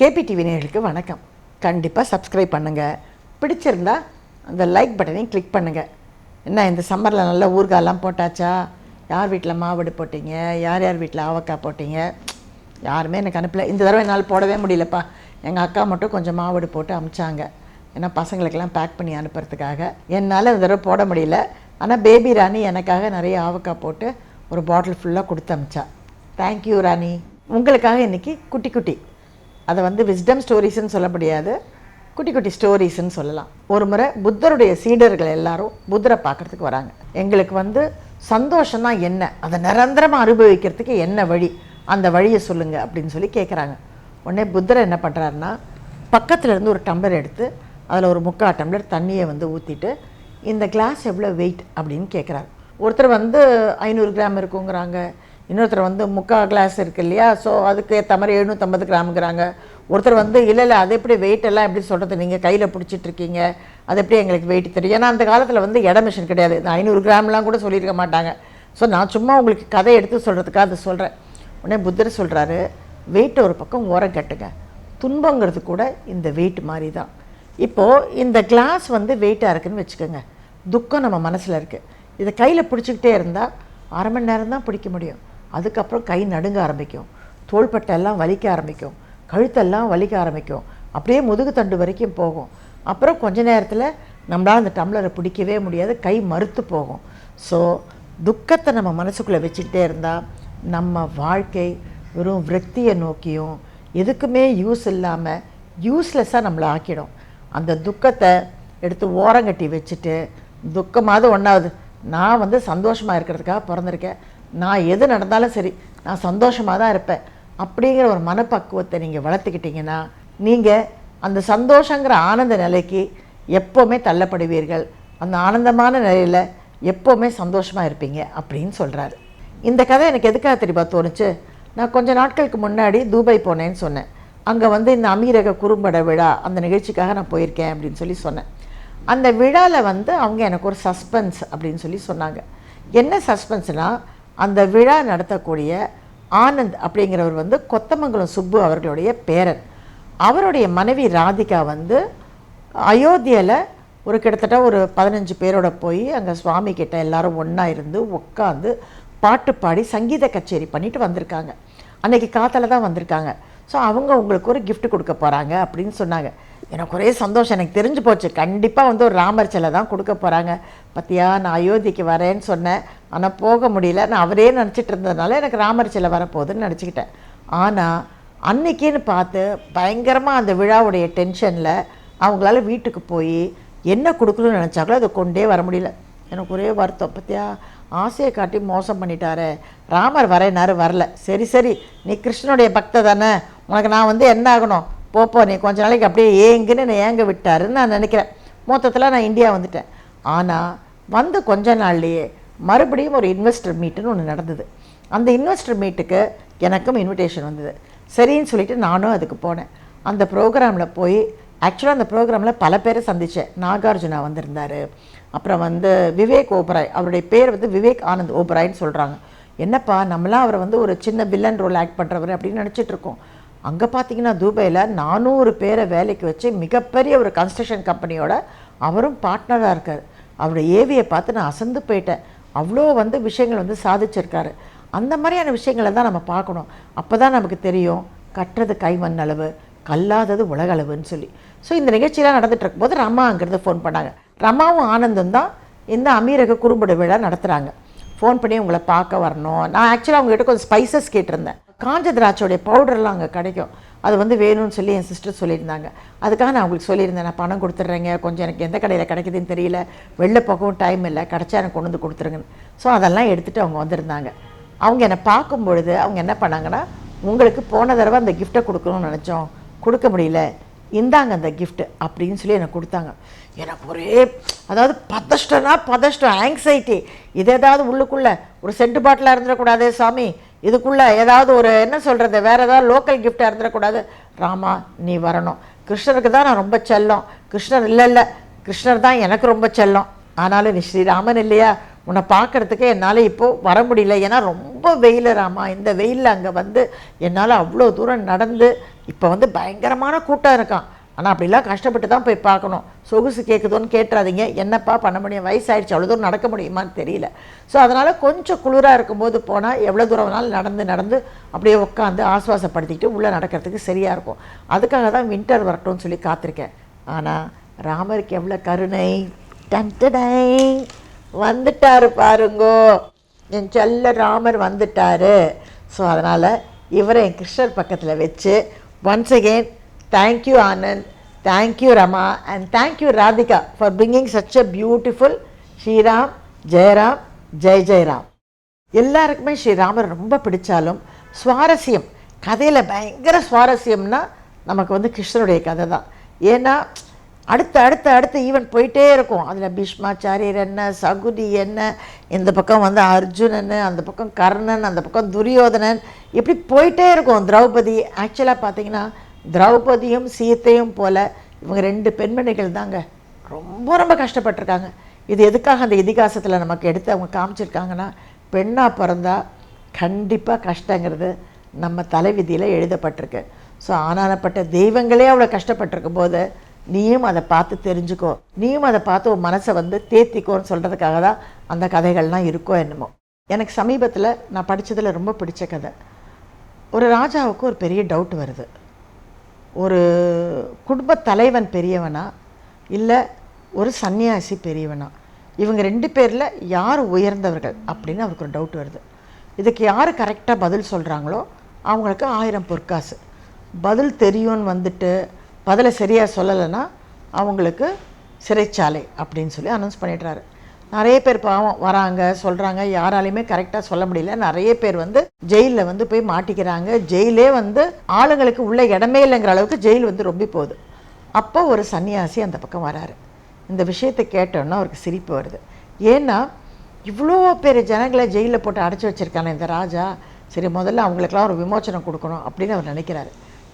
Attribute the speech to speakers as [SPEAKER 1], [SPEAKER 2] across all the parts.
[SPEAKER 1] KP TV வணக்கம். கண்டிப்பாக subscribe பண்ணுங்கள் பிடிச்சிருந்தா அந்த லைக் பட்டனையும் கிளிக் பண்ணுங்கள் என்ன இந்த சம்மரில் நல்ல ஊறுகாலாம் போட்டாச்சா? யார் வீட்டில் மாவடு போட்டீங்க? யார் யார் வீட்டில் ஆவக்காய் போட்டீங்க? யாருமே எனக்கு அனுப்பல. இந்த தடவை என்னால் போடவே முடியலப்பா. எங்கள் அக்கா மட்டும் கொஞ்சம் மாவடு போட்டு அமிச்சாங்க. ஏன்னா பசங்களுக்கெல்லாம் பேக் பண்ணி அனுப்புறதுக்காக. என்னால் இந்த தடவை போட முடியல. ஆனால் பேபி ராணி எனக்காக நிறைய ஆவக்காய் போட்டு ஒரு பாட்டில் ஃபுல்லாக கொடுத்து அமிச்சா. Thank you Rani. உங்களுக்காக இன்றைக்கி குட்டி குட்டி அதை வந்து விஸ்டம் ஸ்டோரிஸ்ன்னு சொல்ல முடியாது. குட்டி குட்டி ஸ்டோரிஸ்ன்னு சொல்லலாம். ஒரு முறை புத்தருடைய சீடர்கள் எல்லாரும் புத்தரை பார்க்கறதுக்கு வராங்க. எங்களுக்கு வந்து சந்தோஷம்னா என்ன? அதை நிரந்தரமாக அனுபவிக்கிறதுக்கு என்ன வழி? அந்த வழியை சொல்லுங்க அப்படின்னு சொல்லி கேட்குறாங்க உடனே புத்தரை என்ன பண்ணுறாருன்னா பக்கத்தில் இருந்து ஒரு டம்ளர் எடுத்து அதில் ஒரு முக்கால் டம்ளர் தண்ணியை வந்து ஊற்றிட்டு இந்த கிளாஸ் எவ்வளோ வெயிட் அப்படின்னு கேட்குறாரு ஒருத்தர் வந்து ஐநூறு கிராம் இருக்குங்கிறாங்க. இன்னொருத்தர் வந்து முக்கால் கிளாஸ் இருக்குது இல்லையா? ஸோ அதுக்கு ஏற்ற மாதிரி எழுநூற்றம்பது கிராமுங்கிறாங்க. ஒருத்தர் வந்து இல்லை இல்லை அது எப்படி வெயிட் எல்லாம் எப்படி சொல்கிறது நீங்கள் கையில் பிடிச்சிட்டு இருக்கீங்க. அது எப்படி எங்களுக்கு வெயிட் தெரியும்? ஏன்னா அந்த காலத்தில் வந்து இட மிஷின் கிடையாது. இந்த ஐநூறு கிராம்லாம் கூட சொல்லியிருக்க மாட்டாங்க. ஸோ நான் சும்மா உங்களுக்கு கதை எடுத்து சொல்கிறதுக்காக அதை சொல்கிறேன் உடனே புத்தர் சொல்கிறாரு வெயிட்டை ஒரு பக்கம் ஓரம் கட்டுங்க. துன்பங்கிறது கூட இந்த வெயிட் மாதிரி தான். இப்போது இந்த கிளாஸ் வந்து வெயிட்டாக இருக்குன்னு வச்சுக்கோங்க. துக்கம் நம்ம மனசில் இருக்குது இதை கையில் பிடிச்சிக்கிட்டே இருந்தால் அரை மணி நேரம் தான் பிடிக்க முடியும். அதுக்கப்புறம் கை நடுங்க ஆரம்பிக்கும். தோள்பட்டெல்லாம் வலிக்க ஆரம்பிக்கும். கழுத்தெல்லாம் வலிக்க ஆரம்பிக்கும். அப்படியே முதுகு தண்டு வரைக்கும் போகும். அப்புறம் கொஞ்ச நேரத்தில் நம்மளால் அந்த டம்ளரை பிடிக்கவே முடியாது. கை மறுத்து போகும். ஸோ துக்கத்தை நம்ம மனசுக்குள்ளே வச்சுக்கிட்டே இருந்தால் நம்ம வாழ்க்கை வெறும் விரக்தியை நோக்கியும் எதுக்குமே யூஸ் இல்லாமல் யூஸ்லெஸ்ஸாக நம்மளை ஆக்கிடும். அந்த துக்கத்தை எடுத்து ஓரங்கட்டி வச்சுட்டு துக்கமாவது ஒன்றாவது நான் வந்து சந்தோஷமாக இருக்கிறதுக்காக பிறந்திருக்கேன். நான் எது நடந்தாலும் சரி நான் சந்தோஷமாக தான் இருப்பேன். அப்படிங்கிற ஒரு மனப்பக்குவத்தை நீங்கள் வளர்த்துக்கிட்டீங்கன்னா நீங்கள் அந்த சந்தோஷங்கிற ஆனந்த நிலைக்கு எப்போவுமே தள்ளப்படுவீர்கள். அந்த ஆனந்தமான நிலையில் எப்போவுமே சந்தோஷமாக இருப்பீங்க அப்படின்னு சொல்கிறாரு இந்த கதை எனக்கு எதுக்காக தெரியுமா தோணுச்சு? நான் கொஞ்ச நாட்களுக்கு முன்னாடி தூபாய் போனேன்னு சொன்னேன். அங்கே வந்து இந்த அமீரக குறும்பட விழா அந்த நிகழ்ச்சிக்காக நான் போயிருக்கேன் அப்படின்னு சொல்லி சொன்னேன். அந்த விழாவில் வந்து அவங்க எனக்கு ஒரு சஸ்பென்ஸ் அப்படின்னு சொல்லி சொன்னாங்க. என்ன சஸ்பென்ஸ்னால் அந்த விழா நடத்தக்கூடிய ஆனந்த் அப்படிங்கிறவர் வந்து கொத்தமங்கலம் சுப்பு அவர்களுடைய பேரன். அவருடைய மனைவி ராதிகா வந்து அயோத்தியில் ஒரு கிட்டத்தட்ட ஒரு பதினஞ்சு பேரோட போய் அங்கே சுவாமி கிட்ட எல்லாரும் ஒன்றா இருந்து உட்காந்து பாட்டு பாடி சங்கீத கச்சேரி பண்ணிட்டு வந்திருக்காங்க. அன்றைக்கி காத்தால தான் வந்திருக்காங்க. ஸோ அவங்க உங்களுக்கு ஒரு கிஃப்ட் கொடுக்க போகிறாங்க அப்படின்னு சொன்னாங்க. எனக்கு ஒரே சந்தோஷம். எனக்கு தெரிஞ்சு போச்சு. கண்டிப்பாக வந்து ஒரு ராமர் சிலை தான் கொடுக்க போகிறாங்க பத்தியா நான் அயோத்திக்கு வரேன்னு சொன்னேன். ஆனால் போக முடியல. நான் அவரே நினச்சிட்டு இருந்ததுனால எனக்கு ராமர் சிலை வரப்போகுதுன்னு நினச்சிக்கிட்டேன். ஆனால் அன்னைக்கின்னு பார்த்து பயங்கரமாக அந்த விழாவுடைய டென்ஷனில் அவங்களால வீட்டுக்கு போய் என்ன கொடுக்கணும்னு நினச்சாங்களோ அதை கொண்டே வர முடியல. எனக்கு ஒரே வருத்தம். பத்தியா ஆசையை காட்டி மோசம் பண்ணிட்டாரே. ராமர் வரேனாரு வரல. சரி சரி. நீ கிருஷ்ணனுடைய பக்த தானே. உனக்கு நான் வந்து என்ன ஆகணும்? போப்போ நீ கொஞ்ச நாளைக்கு அப்படியே ஏங்குன்னு என்னை ஏங்க விட்டாருன்னு நான் நினைக்கிறேன். மொத்தத்தில் நான் இந்தியா வந்துட்டேன். ஆனால் வந்து கொஞ்ச நாள்லேயே மறுபடியும் ஒரு இன்வெஸ்டர் மீட்டுன்னு ஒன்று நடந்தது. அந்த இன்வெஸ்டர் மீட்டுக்கு எனக்கும் இன்விடேஷன் வந்தது. சரின்னு சொல்லிட்டு நானும் அதுக்கு போனேன். அந்த ப்ரோக்ராமில் போய் ஆக்சுவலாக அந்த ப்ரோக்ராமில் பல பேரை சந்தித்தேன் நாகார்ஜுனா வந்திருந்தார். அப்புறம் வந்து விவேக் ஓபராய் அவருடைய பேர் வந்து விவேக் ஆனந்த் ஓபராய்ன்னு சொல்கிறாங்க என்னப்பா நம்மளாம் அவரை வந்து ஒரு சின்ன வில்லன் ரோல் ஆக்ட் பண்ணுறவர் அப்படின்னு நினச்சிட்ருக்கோம் அங்கே பார்த்தீங்கன்னா துபையில் நானூறு பேரை வேலைக்கு வச்சு மிகப்பெரிய ஒரு கன்ஸ்ட்ரக்ஷன் கம்பெனியோட அவரும் பார்ட்னராக இருக்கார். அவருடைய ஏவியை பார்த்து நான் அசந்து போயிட்டேன். அவ்வளோ வந்து விஷயங்கள் வந்து சாதிச்சிருக்காரு. அந்த மாதிரியான விஷயங்களை தான் நம்ம பார்க்கணும். அப்போ தான் நமக்கு தெரியும் கட்டுறது கைமண் அளவு கல்லாதது உலகளவுன்னு சொல்லி. ஸோ இந்த நிகழ்ச்சியெலாம் நடந்துட்டு இருக்கும்போது ரமாங்கிறது ஃபோன் பண்ணாங்க. ரமாவும் ஆனந்தும் தான் இந்த அமீரக குறும்பட விழா நடத்துகிறாங்க ஃபோன் பண்ணி உங்களை பார்க்க வரணும். நான் ஆக்சுவலாக அவங்ககிட்ட கொஞ்சம் ஸ்பைசஸ் கேட்டிருந்தேன். காஞ்ச திராட்சையோடைய பவுடர்லாம் அங்கே கிடைக்கும். அது வந்து வேணும்னு சொல்லி என் சிஸ்டர் சொல்லியிருந்தாங்க. அதுக்காக நான் அவங்களுக்கு சொல்லியிருந்தேன். நான் பணம் கொடுத்துட்றேங்க. கொஞ்சம் எனக்கு எந்த கடையில் கிடைக்குதுன்னு தெரியல. வெளில போகவும் டைம் இல்லை. கிடச்சா எனக்கு கொண்டு வந்து கொடுத்துருங்கன்னு. ஸோ அதெல்லாம் எடுத்துகிட்டு அவங்க வந்திருந்தாங்க. அவங்க என்னை பார்க்கும் பொழுது அவங்க என்ன பண்ணாங்கன்னா உங்களுக்கு போன தடவை அந்த கிஃப்ட்டை கொடுக்கணும்னு நினச்சோம். கொடுக்க முடியல. இந்தாங்க அந்த கிஃப்ட் அப்படின்னு சொல்லி எனக்கு கொடுத்தாங்க. எனக்கு ஒரே அதாவது பதஷ்டம்னா பதஷ்டம் ஆங்ஸைட்டி இது ஏதாவது உள்ளுக்குள்ளே ஒரு சென்ட் பாட்டிலாக இருந்துடக்கூடாது சாமி. இதுக்குள்ளே ஏதாவது ஒரு என்ன சொல்கிறது வேறு ஏதாவது லோக்கல் கிஃப்டாக இருந்துடக்கூடாது. ராமா நீ வரணும். கிருஷ்ணருக்கு தான் நான் ரொம்ப செல்லம். கிருஷ்ணர் இல்லை இல்லை. கிருஷ்ணர் தான் எனக்கு ரொம்ப செல்லம். ஆனாலும் நீ ஸ்ரீராமன் இல்லையா? உன்னை பார்க்கறதுக்கு என்னால் இப்போது வர முடியல. ஏன்னா ரொம்ப வெயில் ராமா. இந்த வெயிலில் அங்கே வந்து என்னால் அவ்வளோ தூரம் நடந்து இப்போ வந்து பயங்கரமான கூட்டம் இருக்கான் ஆனால் அப்படிலாம் கஷ்டப்பட்டு தான் போய் பார்க்கணும். சொகுசு கேட்குதோன்னு கேட்டுறாதீங்க. என்னப்பா பண்ண முடியும்? வயசாகிடுச்சு அவ்வளோ தூரம் நடக்க முடியுமான்னு தெரியல. ஸோ அதனால் கொஞ்சம் குளிராக இருக்கும்போது போனால் எவ்வளோ தூரம் வேணாலும் நடந்து நடந்து அப்படியே உட்காந்து ஆஸ்வாசப்படுத்திக்கிட்டு உள்ளே நடக்கிறதுக்கு சரியாக இருக்கும். அதுக்காக தான் வின்டர் வரட்டும்னு சொல்லி காத்திருக்கேன். ஆனால் ராமருக்கு எவ்வளோ கருணை. டன்டடை வந்துட்டாரு பாருங்கோ. என் செல்ல ராமர் வந்துட்டாரு. ஸோ அதனால் இவரை என் கிருஷ்ணர் பக்கத்தில் வச்சு once again thank you Anand thank you Rama and thank you Radhika for pinging such a beautiful Sriram Jayaram Jai Jayaram எல்லாருக்குமே ஸ்ரீராமர் ரொம்ப பிடிச்சாலும் சுவாரஸ்யம் கதையில் பயங்கர சுவாரஸ்யம்னா நமக்கு வந்து கிருஷ்ணருடைய கதை தான். ஏன்னா அடுத்து அடுத்து அடுத்து ஈவன் போயிட்டே இருக்கும். அதில் பீஷ்மாச்சாரியர் என்ன சகுதி என்ன இந்த பக்கம் வந்து அர்ஜுனன் அந்த பக்கம் கர்ணன் அந்த பக்கம் துரியோதனன் இப்படி போயிட்டே இருக்கும். திரௌபதி ஆக்சுவலாக பார்த்தீங்கன்னா திரௌபதியும் சீத்தையும் போல இவங்க ரெண்டு பெண்மணிகள் தாங்க ரொம்ப ரொம்ப கஷ்டப்பட்டிருக்காங்க. இது எதுக்காக அந்த இதிகாசத்தில் நமக்கு எடுத்து அவங்க காமிச்சிருக்காங்கன்னா பெண்ணாக பிறந்தா கண்டிப்பாக கஷ்டங்கிறது நம்ம தலைவிதியில் எழுதப்பட்டிருக்கு. ஸோ ஆனானப்பட்ட தெய்வங்களே அவ்வளோ கஷ்டப்பட்டிருக்கும் போது நீயும் அதை பார்த்து தெரிஞ்சுக்கோ. நீயும் அதை பார்த்து உன் மனசை வந்து தேத்திக்கோன்னு சொல்கிறதுக்காக தான் அந்த கதைகள்லாம் இருக்கோ என்னமோ. எனக்கு சமீபத்தில் நான் படித்ததில் ரொம்ப பிடிச்ச கதை. ஒரு ராஜாவுக்கு ஒரு பெரிய டவுட் வருது. ஒரு குடும்பத் தலைவன் பெரியவனா இல்லை ஒரு சன்னியாசி பெரியவனா? இவங்க ரெண்டு பேரில் யார் உயர்ந்தவர்கள் அப்படின்னு அவருக்கு ஒரு டவுட் வருது. இதுக்கு யார் கரெக்டாக பதில் சொல்கிறாங்களோ அவங்களுக்கு ஆயிரம் பொற்காசு. பதில் தெரியும்னு வந்துட்டு பதிலை சரியாக சொல்லலைன்னா அவங்களுக்கு சிறைச்சாலை அப்படின்னு சொல்லி அனௌன்ஸ் பண்ணிடுறாரு. நிறைய பேர் பாவம் வராங்க சொல்கிறாங்க யாராலையுமே கரெக்டாக சொல்ல முடியல. நிறைய பேர் வந்து ஜெயிலில் வந்து போய் மாட்டிக்கிறாங்க. ஜெயிலே வந்து ஆளுங்களுக்கு உள்ள இடமே இல்லைங்கிற அளவுக்கு ஜெயில் வந்து ரொம்ப போகுது. அப்போ ஒரு சன்னியாசி அந்த பக்கம் வராரு. இந்த விஷயத்தை கேட்டோன்னா அவருக்கு சிரிப்பு வருது. ஏன்னா இவ்வளோ பேர் ஜனங்களை ஜெயிலில் போட்டு அடைச்சி வச்சிருக்கானே இந்த ராஜா. சரி முதல்ல அவங்களுக்கெல்லாம் ஒரு விமோச்சனம் கொடுக்கணும் அப்படின்னு அவர் நினைக்கிறாரு.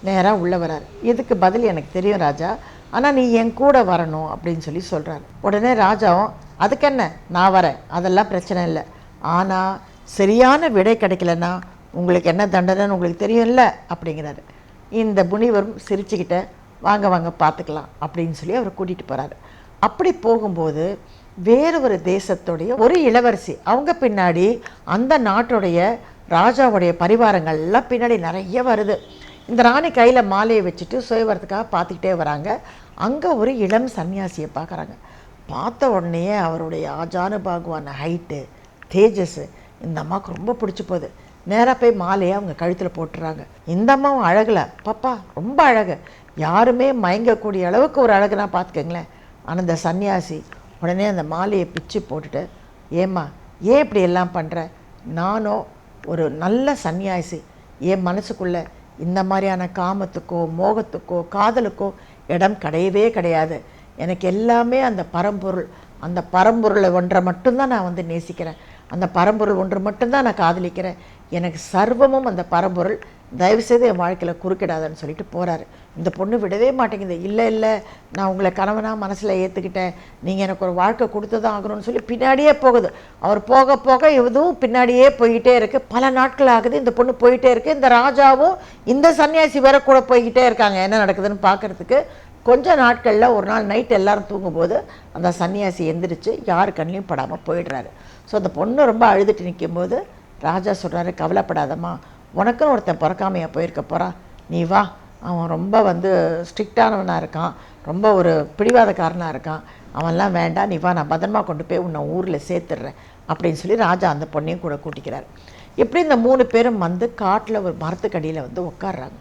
[SPEAKER 1] நேராக உள்ளே வராரு. இதுக்கு பதில் எனக்கு தெரியும் ராஜா. ஆனால் நீ என் கூட வரணும் அப்படின்னு சொல்லி சொல்கிறாரு உடனே ராஜாவும் அதுக்கு என்ன நான் வரேன். அதெல்லாம் பிரச்சனை இல்லை. ஆனால் சரியான விடை கிடைக்கலன்னா உங்களுக்கு என்ன தண்டனைன்னு உங்களுக்கு தெரியும்ல? அப்படிங்கிறாரு. இந்த முனிவரும் சிரிச்சுக்கிட்ட வாங்க வாங்க பார்த்துக்கலாம். அப்படின்னு சொல்லி அவரை கூட்டிகிட்டு போகிறாரு அப்படி போகும்போது வேறு ஒரு தேசத்துடைய ஒரு இளவரசி அவங்க பின்னாடி அந்த நாட்டுடைய ராஜாவுடைய பரிவாரங்கள்லாம் பின்னாடி நிறைய வருது. இந்த ராணி கையில் மாலையை வச்சுட்டு சுயவரத்துக்காக பார்த்துக்கிட்டே வராங்க. அங்கே ஒரு இளம் சன்னியாசியை பார்க்குறாங்க. பார்த்த உடனேயே அவருடைய ஆஜானு பாகுவான ஹைட்டு தேஜஸ் இந்த அம்மாவுக்கு ரொம்ப பிடிச்சி போகுது. நேராக போய் மாலையை அவங்க கழுத்தில் போட்டுறாங்க. இந்த அம்மாவும் அழகில். பாப்பா ரொம்ப அழகு. யாருமே மயங்கக்கூடிய அளவுக்கு ஒரு அழகுனா பார்த்துக்கங்களேன் ஆனால் இந்த சன்னியாசி உடனே அந்த மாலையை பிச்சு போட்டுட்டு ஏம்மா ஏன் இப்படி எல்லாம் பண்ணுற நானும் ஒரு நல்ல சன்னியாசி. என் மனசுக்குள்ள இந்த மாதிரியான காமத்துக்கோ மோகத்துக்கோ காதலுக்கோ இடம் கிடையவே கிடையாது. எனக்கு எல்லாமே அந்த பரம்பொருள் அந்த பரம்பொருளை ஒன்றை மட்டும்தான் நான் வந்து நேசிக்கிறேன். அந்த பரம்பொருள் ஒன்று மட்டும்தான் நான் காதலிக்கிறேன். எனக்கு சர்வமும் அந்த பரம்பொருள். தயவுசெய்து என் வாழ்க்கையில் குறுக்கிடாதன்னு சொல்லிட்டு போகிறாரு இந்த பொண்ணு விடவே மாட்டேங்குது. இல்லை இல்லை நான் உங்களை கணவனாக மனசில் ஏற்றுக்கிட்டேன் நீங்கள் எனக்கு ஒரு வாழ்க்கை கொடுத்து தான் ஆகணும்னு சொல்லி பின்னாடியே போகுது. அவர் போக போக இதுவும் பின்னாடியே போய்கிட்டே இருக்குது பல நாட்கள் ஆகுது. இந்த பொண்ணு போயிட்டே இருக்குது இந்த ராஜாவும் இந்த சன்னியாசி வேற கூட போய்கிட்டே இருக்காங்க. என்ன நடக்குதுன்னு பார்க்குறதுக்கு கொஞ்ச நாட்களில் ஒரு நாள் நைட் எல்லாரும் தூங்கும்போது அந்த சன்னியாசி எந்திரிச்சு யார் கண்ணிலையும் படாமல் போயிடுறாரு. ஸோ அந்த பொண்ணு ரொம்ப அழுதுட்டு நிற்கும்போது ராஜா சொல்கிறாரு கவலைப்படாதம்மா உனக்குன்னு ஒருத்தன் பிறக்காமையாக போயிருக்க போகிறான் நீ வா. அவன் ரொம்ப வந்து ஸ்ட்ரிக்டானவனாக இருக்கான். ரொம்ப ஒரு பிடிவாதக்காரனாக இருக்கான். அவன்லாம் வேண்டாம் நீ வா நான் பத்திரமா கொண்டு போய் உன்னை ஊரில் சேர்த்துடுறேன். அப்படின்னு சொல்லி ராஜா அந்த பொண்ணையும் கூட கூட்டிக்கிறார். எப்படி இந்த மூணு பேரும் வந்து காட்டில் ஒரு மரத்துக்கடியில் வந்து உட்காடுறாங்க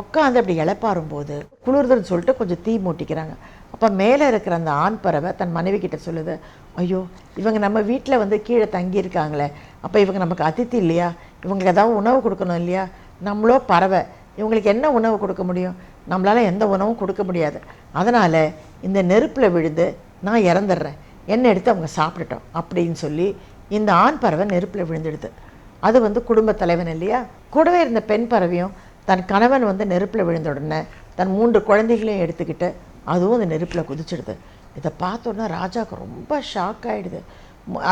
[SPEAKER 1] உட்காந்து அப்படி இழப்பாரும்போது குளிர்துன்னு சொல்லிட்டு கொஞ்சம் தீ மூட்டிக்கிறாங்க. அப்போ மேலே இருக்கிற அந்த ஆண் பறவை தன் மனைவி கிட்ட சொல்லுது ஐயோ இவங்க நம்ம வீட்டில் வந்து கீழே தங்கியிருக்காங்களே அப்போ இவங்க நமக்கு அதித்தி இல்லையா? இவங்களுக்கு ஏதாவது உணவு கொடுக்கணும் இல்லையா? நம்மளோ பறவை இவங்களுக்கு என்ன உணவு கொடுக்க முடியும்? நம்மளால் எந்த உணவும் கொடுக்க முடியாது. அதனால் இந்த நெருப்பில் விழுந்து நான் இறந்துடுறேன். என்னை எடுத்து அவங்க சாப்பிட்டுட்டோம் அப்படின்னு சொல்லி இந்த ஆண் பறவை நெருப்பில் விழுந்துடுது. அது வந்து குடும்பத் தலைவன் இல்லையா? கூடவே இருந்த பெண் பறவையும் தன் கணவன் வந்து நெருப்பில் விழுந்த உடனே தன் மூன்று குழந்தைகளையும் எடுத்துக்கிட்டு அதுவும் அந்த நெருப்பில் குதிச்சிடுது. இதை பார்த்தோன்னா ராஜாவுக்கு ரொம்ப ஷாக் ஆகிடுது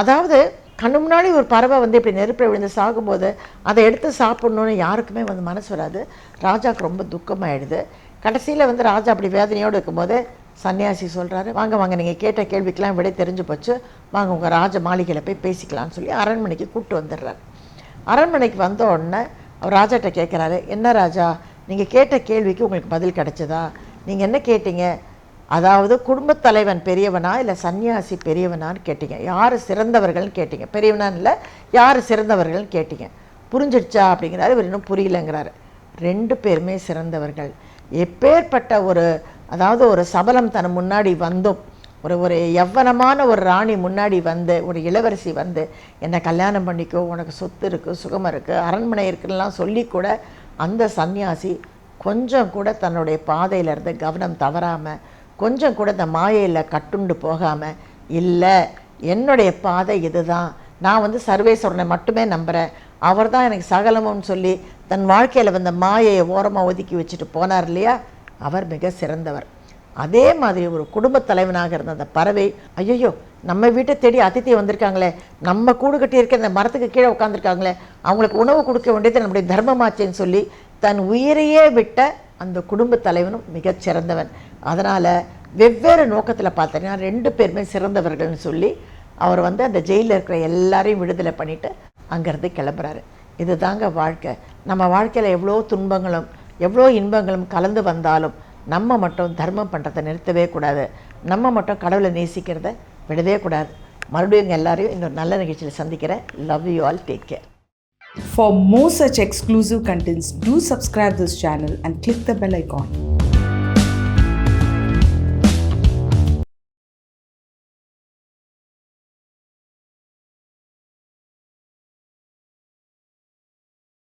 [SPEAKER 1] அதாவது கண்ணு முன்னாடி ஒரு பறவை வந்து இப்படி நெருப்பில் விழுந்து சாகும்போது அதை எடுத்து சாப்பிட்ணுன்னு யாருக்குமே வந்து மனசு வராது. ராஜாவுக்கு ரொம்ப துக்கமாயிடுது. கடைசியில் வந்து ராஜா அப்படி வேதனையோடு இருக்கும்போது சன்னியாசி சொல்கிறாரு வாங்க வாங்க நீங்கள் கேட்ட கேள்விக்கெலாம் விடை தெரிஞ்சு போச்சு. வாங்க உங்கள் ராஜ மாளிகையில் போய் பேசிக்கலாம்னு சொல்லி அரண்மனைக்கு கூப்பிட்டு வந்துடுறாரு. அரண்மனைக்கு வந்த உடனே அவர் ராஜாட்ட கேட்குறாரு என்ன ராஜா நீங்கள் கேட்ட கேள்விக்கு உங்களுக்கு பதில் கிடைச்சதா? நீங்கள் என்ன கேட்டீங்க? அதாவது குடும்பத் தலைவன் பெரியவனா இல்லை சன்னியாசி பெரியவனான்னு கேட்டீங்க. யார் சிறந்தவர்கள்னு கேட்டீங்க? பெரியவனான்னு இல்லை யார் சிறந்தவர்கள்னு கேட்டீங்க? புரிஞ்சிடுச்சா? அப்படிங்கிறாரு. இவர் இன்னும் புரியலங்கிறாரு. ரெண்டு பேருமே சிறந்தவர்கள். எப்பேற்பட்ட ஒரு அதாவது ஒரு சபலம் தன் முன்னாடி வந்தும் ஒரு ஒரு எவ்வனமான ஒரு ராணி முன்னாடி வந்து ஒரு இளவரசி வந்து என்னை கல்யாணம் பண்ணிக்கோ உனக்கு சொத்து இருக்குது சுகம் இருக்குது அரண்மனை இருக்குன்னெலாம் சொல்லி கூட அந்த சந்நியாசி கொஞ்சம் கூட தன்னுடைய பாதையிலேருந்து கவனம் தவறாமல் கொஞ்சம் கூட இந்த மாயையில் கட்டுண்டு போகாமல் இல்லை என்னுடைய பாதை இதுதான். நான் வந்து சர்வேஸ்வரனை மட்டுமே நம்புகிறேன் அவர் தான் எனக்கு சகலமும்னு சொல்லி தன் வாழ்க்கையில் வந்த மாயையை ஓரமாக ஒதுக்கி வச்சுட்டு போனார் இல்லையா? அவர் மிக சிறந்தவர். அதே மாதிரி ஒரு குடும்பத் தலைவனாக இருந்த அந்த பறவை ஐயோ நம்ம வீட்டை தேடி அதித்தி வந்திருக்காங்களே நம்ம கூடு கட்டி இருக்க இந்த மரத்துக்கு கீழே உட்காந்துருக்காங்களே அவங்களுக்கு உணவு கொடுக்க வேண்டியது நம்முடைய தர்மமாச்சேன்னு சொல்லி தன் உயிரையே விட்ட அந்த குடும்பத் தலைவனும் மிகச் சிறந்தவன். அதனால் வெவ்வேறு நோக்கத்தில் பார்த்தீங்கன்னா ரெண்டு பேருமே சிறந்தவர்கள்னு சொல்லி அவர் வந்து அந்த ஜெயிலில் இருக்கிற எல்லாரையும் விடுதலை பண்ணிவிட்டு அங்கேருந்து கிளம்புறாரு. இதுதாங்க வாழ்க்கை. நம்ம வாழ்க்கையில் எவ்வளோ துன்பங்களும் எவ்வளோ இன்பங்களும் கலந்து வந்தாலும் நம்ம மட்டும் தர்மம் பண்ணுறதை நிறுத்தவே கூடாது. நம்ம மட்டும் கடவுளை நேசிக்கிறத விடவே கூடாது. மறுபடியும் உங்க எல்லாரையும் இன்னொரு நல்ல நிகழ்ச்சியில் சந்திக்கிறேன். Love you all take care
[SPEAKER 2] For more such exclusive contents, do subscribe this channel and click the bell icon.